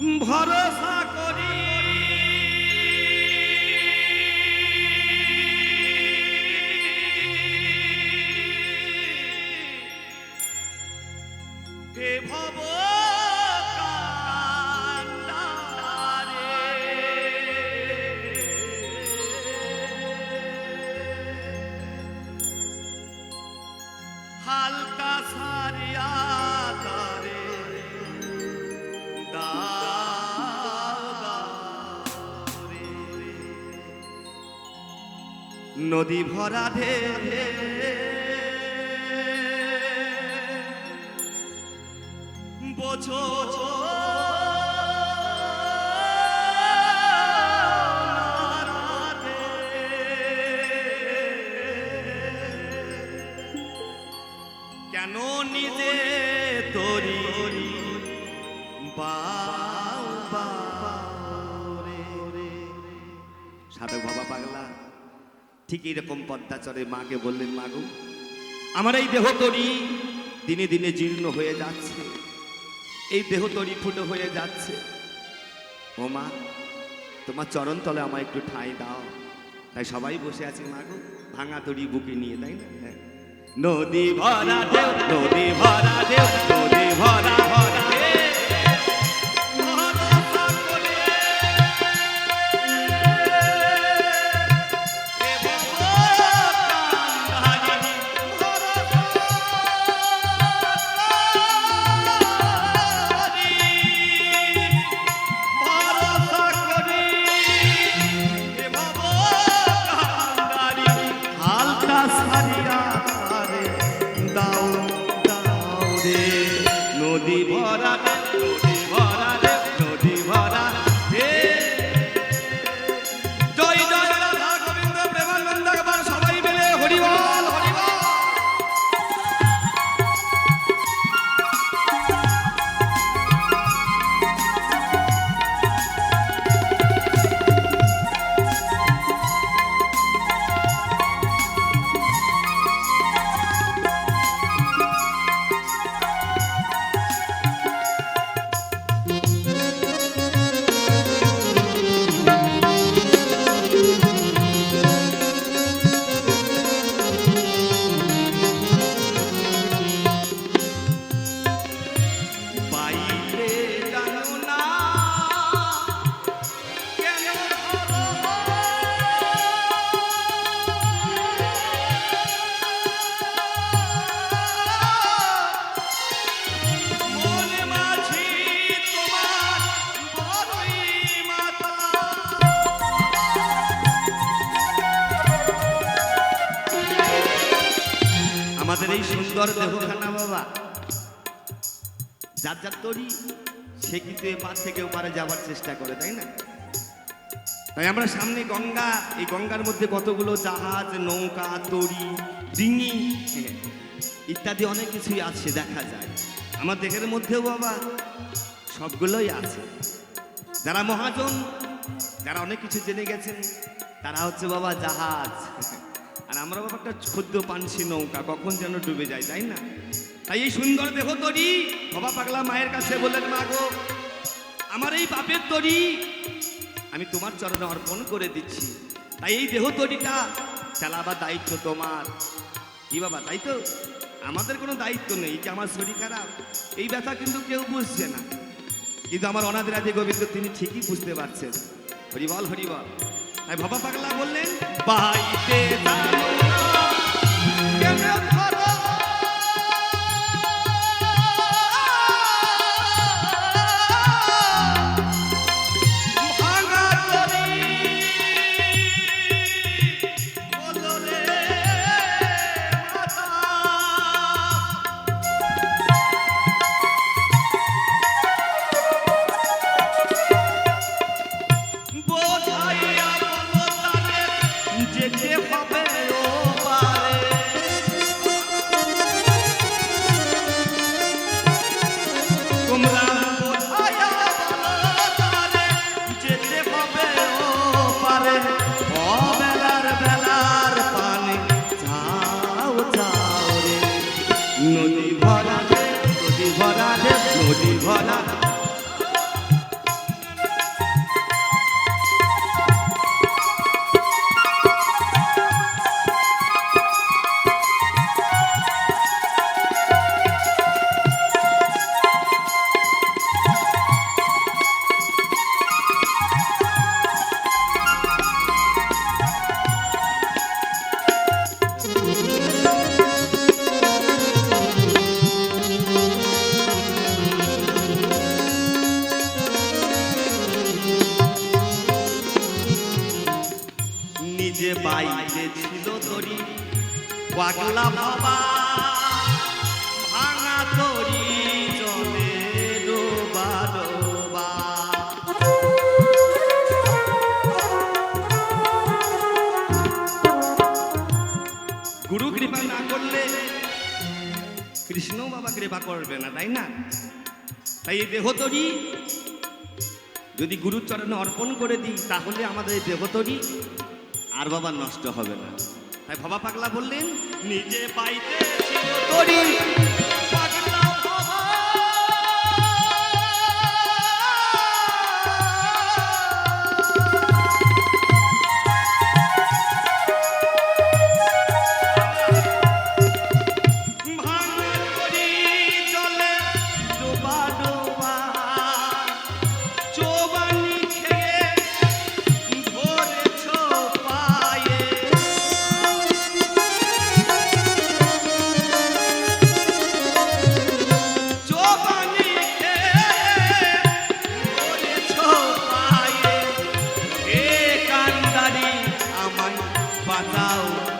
ভরসা করি। হে ভব নদী ভরা ঢেলে বোঝো ঠিক এইরকম পদ্মাচরে মাকে বললেন মাগো আমার এই দেহ তরি দিনে দিনে জীর্ণ হয়ে যাচ্ছে। এই দেহ তরি ফুটো হয়ে যাচ্ছে। ও মা, তোমার চরণ তলে আমার একটু ঠাঁই দাও। তাই সবাই বসে আছে মাগো ভাঙা তরি বুকে নিয়ে, তাই না? হ্যাঁ। নদী ভরা দেও নদী ভরা দেও নদী ভরা ভরা আমাদের এই সুন্দর দেহখানা বাবা? যার যার তরি সে কিন্তু এপার থেকে ওপারে যাওয়ার চেষ্টা করে তাই না? তাই আমরা সামনে গঙ্গা এই গঙ্গার মধ্যে কতগুলো জাহাজ নৌকা তরি ডিঙি ইত্যাদি অনেক কিছুই আছে দেখা যায়। আমার দেহের মধ্যেও বাবা সবগুলোই আছে। যারা মহাজন যারা অনেক কিছু জেনে গেছেন তারা হচ্ছে বাবা জাহাজ। আর আমরা বাবা একটা ক্ষুদ্র পানসি নৌকা, কখন যেন ডুবে যায়, তাই না? তাই এই সুন্দর দেহ তরি, বাবা পাগলা মায়ের কাছে বললেন, মা গো, আমার এই বাপের তরি, আমি তোমার চরণে অর্পণ করে দিচ্ছি। তাই এই দেহ তরিটা চালাবার দায়িত্ব তোমার। কি বাবা, তাই তো? আমাদের কোনো দায়িত্ব নেই, যে আমার শরীর খারাপ, এই ব্যথা কিন্তু কেউ বুঝছে না। কিন্তু আমার অনাদিরাদি গোবিন্দ, তিনি ঠিকই বুঝতে পারছেন। হরিবল হরিবল। তাই বাবা পাগলা বললেন বাইতে জানো পারে ও বেলার বেলার যাও যাও রে। নদী ভরা নদী ভরা নদী ভরা নিজে বাইরে ছিল তরি। পাগলা বাবা, ভাঙা তরি জলে ডোবা ডোবা। গুরু কৃপা না করলে কৃষ্ণ বাবা কৃপা করবে না, তাই না? তাই এই দেহ তরি যদি গুরুচরণে অর্পণ করে দিই, তাহলে আমাদের এই দেহতরি আর বাবা নষ্ট হবে না। তাই বাবা পাগলা বললেন নিজে পাইতে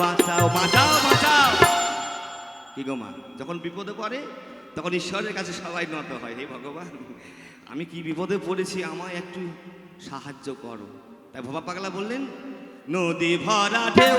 বাঁচাও বাঁচাও বাঁচাও। কি গো মা, যখন বিপদে পড়ে, তখন ঈশ্বরের কাছে সবাই নত হয়, হে ভগবান। আমি কি বিপদে পড়েছি, আমায় একটু সাহায্য করো। তাই ভবা পাগলা বললেন, নদী ভরা ঢেউ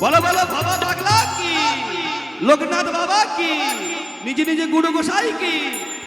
বলো বলো বাবা পাগলা কি? লোকনাথ বাবা কি? নিজে নিজে গুরু গোসাই কি?